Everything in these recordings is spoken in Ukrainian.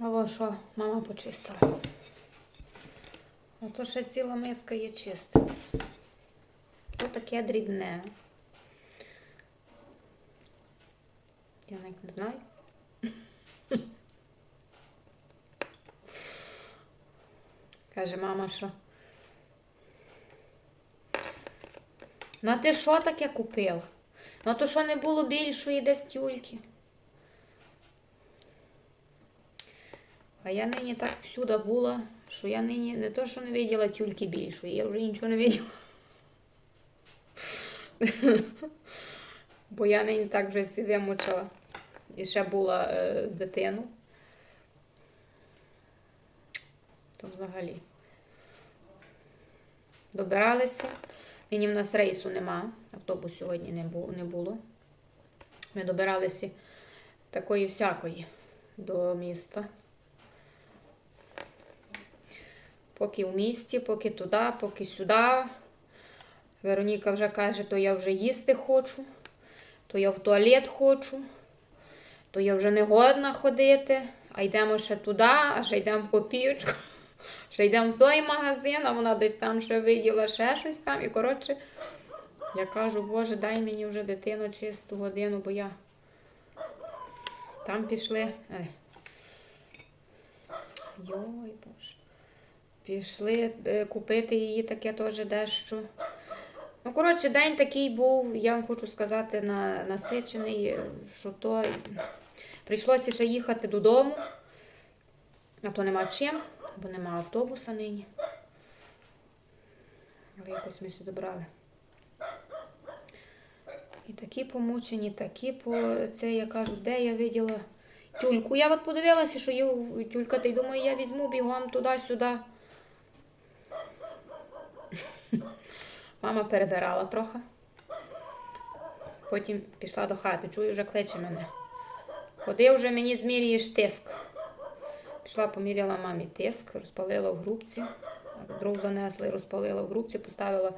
А що мама почистила. А то ще ціла миска є чиста. То таке дрібне. Я навіть не знаю. Каже мама, що. Ну а ти що таке купив? Ну то що не було більшої десь тюльки? А я нині так всюди була, що я нині не то, що не виділа тюльки більшої, я вже нічого не виділа. Бо я нині так вже вимучила. І ще була е, з дитину. То взагалі. Добиралися. Нині в нас рейсу нема. Автобус сьогодні не було. Ми добиралися такої всякої до міста. Поки в місті, поки туди, поки сюди. Вероніка вже каже, то я вже їсти хочу, то я в туалет хочу, то я вже не годна ходити, а йдемо ще туди, а ще йдемо в копійочку, ще йдемо в той магазин, а вона десь там ще виділа ще щось там. І коротше, я кажу, Боже, дай мені вже дитину чисту годину, бо я там пішли. Йой, Боже. Пішли е, купити її таке теж дещо. Ну, коротше, день такий був, я вам хочу сказати, на, насичений, е, що то прийшлося ще їхати додому, а то нема чим, бо нема автобуса нині. Але якось ми сюди брали. І такі помучені, такі по це я кажу, де я виділа тюльку. Я от подивилася, що є тюлька, та й думаю, я візьму бігом туди-сюди. Мама перебирала трохи. Потім пішла до хати. Чую, вже кличе мене. Ходи вже мені зміряєш тиск. Пішла, поміряла мамі тиск, розпалила в грубці. Дров занесли, розпалила в грубці, поставила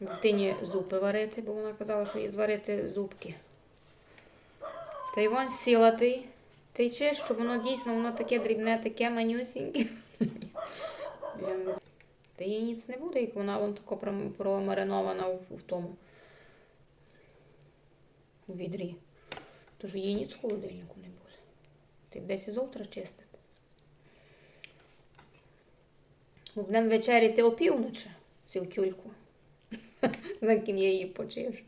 дитині зупи варити, бо вона казала, що їй зварити зубки. Та й вон сіла ти. Ти чи, що воно дійсно воно таке дрібне, таке манюсіньке. Та їй ніц не буде, як вона вон тако промаринована в, в тому у відрі. Тож їй ніц в холодильнику не буде. Ти десь і завтра чистити. Будемо вечеряти опівночі цю тюльку, за ким я її почищу.